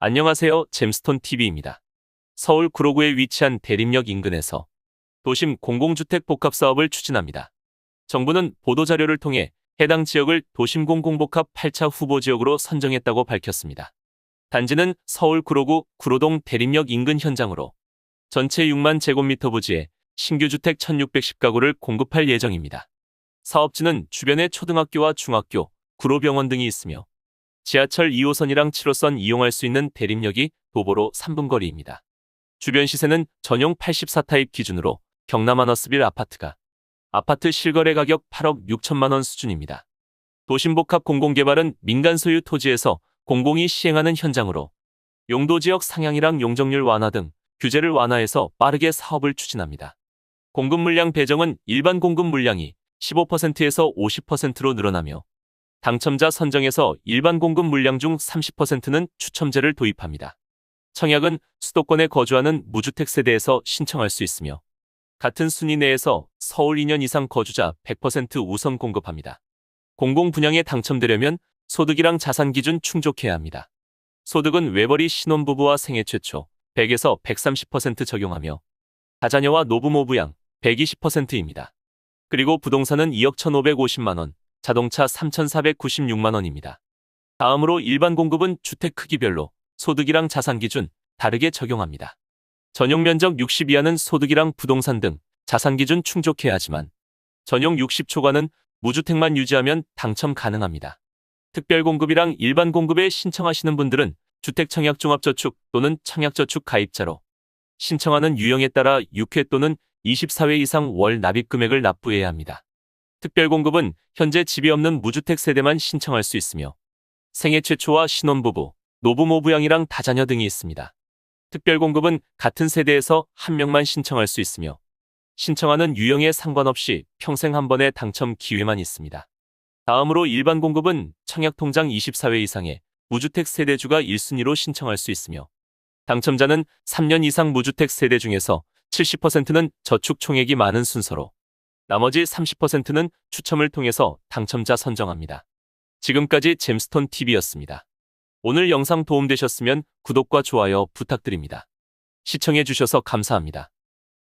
안녕하세요. 잼스톤 TV입니다. 서울 구로구에 위치한 대림역 인근에서 도심 공공주택 복합 사업을 추진합니다. 정부는 보도자료를 통해 해당 지역을 도심 공공복합 8차 후보 지역으로 선정했다고 밝혔습니다. 단지는 서울 구로구 구로동 대림역 인근 현장으로 전체 6만 제곱미터 부지에 신규 주택 1610가구를 공급할 예정입니다. 사업지는 주변에 초등학교와 중학교, 구로병원 등이 있으며 지하철 2호선이랑 7호선 이용할 수 있는 대림역이 도보로 3분 거리입니다. 주변 시세는 전용 84타입 기준으로 경남 아너스빌 아파트가 아파트 실거래 가격 8억 6천만 원 수준입니다. 도심복합 공공개발은 민간 소유 토지에서 공공이 시행하는 현장으로 용도 지역 상향이랑 용적률 완화 등 규제를 완화해서 빠르게 사업을 추진합니다. 공급 물량 배정은 일반 공급 물량이 15%에서 50%로 늘어나며 당첨자 선정에서 일반 공급 물량 중 30%는 추첨제를 도입합니다. 청약은 수도권에 거주하는 무주택 세대에서 신청할 수 있으며 같은 순위 내에서 서울 2년 이상 거주자 100% 우선 공급합니다. 공공 분양에 당첨되려면 소득이랑 자산 기준 충족해야 합니다. 소득은 외벌이 신혼부부와 생애 최초 100에서 130% 적용하며 다자녀와 노부모 부양 120%입니다. 그리고 부동산은 2억 1,550만 원, 자동차 3,496만 원입니다. 다음으로 일반 공급은 주택 크기별로 소득이랑 자산 기준 다르게 적용합니다. 전용 면적 60 이하는 소득이랑 부동산 등 자산 기준 충족해야 하지만 전용 60 초과는 무주택만 유지하면 당첨 가능합니다. 특별 공급이랑 일반 공급에 신청하시는 분들은 주택 청약 종합저축 또는 청약저축 가입자로 신청하는 유형에 따라 6회 또는 24회 이상 월 납입 금액을 납부해야 합니다. 특별공급은 현재 집이 없는 무주택 세대만 신청할 수 있으며 생애 최초와 신혼부부, 노부모 부양이랑 다자녀 등이 있습니다. 특별공급은 같은 세대에서 한 명만 신청할 수 있으며 신청하는 유형에 상관없이 평생 한 번의 당첨 기회만 있습니다. 다음으로 일반 공급은 청약통장 24회 이상의 무주택 세대주가 1순위로 신청할 수 있으며 당첨자는 3년 이상 무주택 세대 중에서 70%는 저축 총액이 많은 순서로 나머지 30%는 추첨을 통해서 당첨자 선정합니다. 지금까지 잼스톤 TV였습니다. 오늘 영상 도움되셨으면 구독과 좋아요 부탁드립니다. 시청해주셔서 감사합니다.